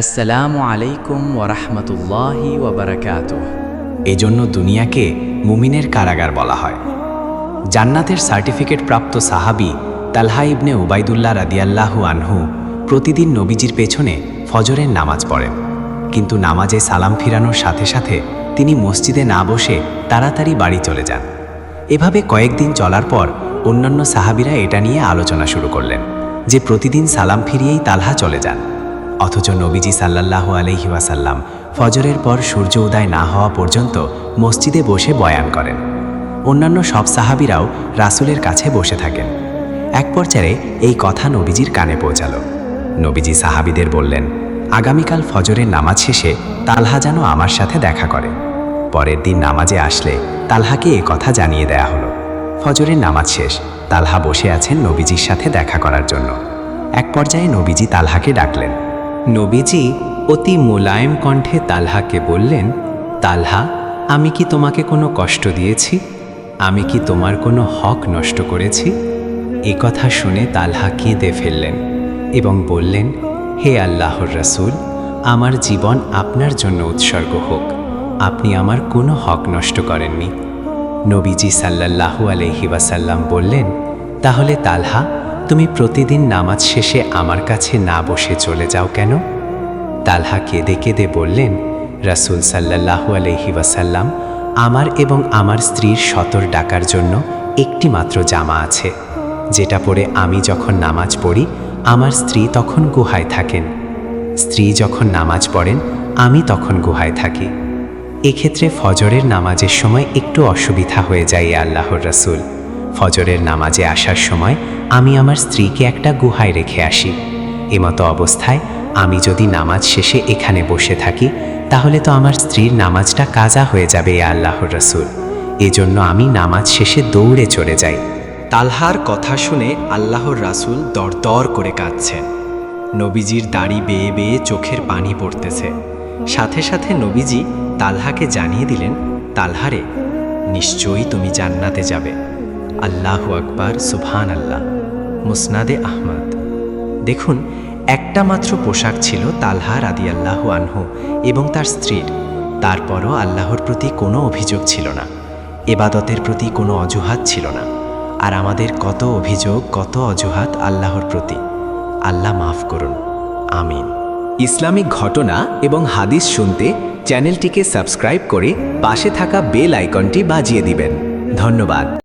আসসালামু আলাইকুম ওরহমতুল্লাহি ওবরাকাতুহ এজন্য দুনিয়াকে মুমিনের কারাগার বলা হয়। জান্নাতের সার্টিফিকেট প্রাপ্ত সাহাবি তালহা ইবনে উবাইদুল্লাহ রাদিয়াল্লাহু আনহু প্রতিদিন নবীজির পেছনে ফজরের নামাজ পড়েন। কিন্তু নামাজে সালাম ফিরানোর সাথে সাথে তিনি মসজিদে না বসে তাড়াতাড়ি বাড়ি চলে যান। এভাবে কয়েকদিন চলার পর অন্যান্য সাহাবিরা এটা নিয়ে আলোচনা শুরু করলেন যে প্রতিদিন সালাম ফিরিয়েই তালহা চলে যান। অথচ নবীজি সাল্লাল্লাহু আলহি ওয়াসাল্লাম ফজরের পর সূর্য উদয় না হওয়া পর্যন্ত মসজিদে বসে বয়ান করেন। অন্যান্য সব সাহাবিরাও রাসূলের কাছে বসে থাকেন। এক পর্যায়ে এই কথা নবীজির কানে পৌঁছালো। নবীজি সাহাবিদের বললেন, আগামীকাল ফজরের নামাজ শেষে তালহা যেন আমার সাথে দেখা করে। পরের দিন নামাজে আসলে তালহাকে এ কথা জানিয়ে দেয়া হলো। ফজরের নামাজ শেষ, তালহা বসে আছেন নবীজির সাথে দেখা করার জন্য। এক পর্যায়ে নবীজি তালহাকে ডাকলেন নবীজি অতি মোলায়েম কণ্ঠে তালহাকে বললেন, তালহা, আমি কি তোমাকে কোনো কষ্ট দিয়েছি? আমি কি তোমার কোনো হক নষ্ট করেছি? এ কথা শুনে তালহা কেঁদে ফেললেন এবং বললেন, হে আল্লাহর রাসূল, আমার জীবন আপনার জন্য উৎসর্গ হোক। আপনি আমার কোনো হক নষ্ট করেননি। নবীজি সাল্লাল্লাহু আলহি ওয়াসাল্লাম বললেন, তাহলে তালহা তুমি প্রতিদিন নামাজ শেষে আমার কাছে না বসে চলে যাও কেন? তালহা কেঁদে কেঁদে বললেন, রাসূল সাল্লাল্লাহু আলহি ওয়াসাল্লাম, আমার এবং আমার স্ত্রীর সতর ডাকার জন্য একটি মাত্র জামা আছে, যেটা পরে আমি যখন নামাজ পড়ি, আমার স্ত্রী তখন গুহায় থাকেন। স্ত্রী যখন নামাজ পড়েন, আমি তখন গুহায় থাকি। এক্ষেত্রে ফজরের নামাজের সময় একটু অসুবিধা হয়ে যায় আল্লাহর রাসূল। ফজরের নামাজে আসার সময় আমি আমার স্ত্রীকে একটা গুহায় রেখে আসি। এমতো অবস্থায় আমি যদি নামাজ শেষে এখানে বসে থাকি, তাহলে তো আমার স্ত্রীর নামাজটা কাজা হয়ে যাবে এ আল্লাহর রাসূল। এজন্য আমি নামাজ শেষে দৌড়ে চলে যাই। তালহার কথা শুনে আল্লাহর রাসূল দরদর করে কাঁদছেন। নবীজির দাড়ি বেয়ে বেয়ে চোখের পানি পড়তেছে। সাথে সাথে নবীজি তালহাকে জানিয়ে দিলেন তালহারে নিশ্চয়ই তুমি জান্নাতে যাবে। আল্লাহু আকবার সুবহান আল্লাহ মুসনাদে আহমদ। দেখুন, একটা মাত্র পোশাক ছিল তালহা রাদি আল্লাহ আনহু এবং তার স্ত্রীর। তারপরও আল্লাহর প্রতি কোনো অভিযোগ ছিল না। এবাদতের প্রতি কোনো অজুহাত ছিল না। আর আমাদের কত অভিযোগ, কত অজুহাত আল্লাহর প্রতি। আল্লাহ মাফ করুন। আমিন। ইসলামিক ঘটনা এবং হাদিস শুনতে চ্যানেলটিকে সাবস্ক্রাইব করে পাশে থাকা বেল আইকনটি বাজিয়ে দিবেন। ধন্যবাদ।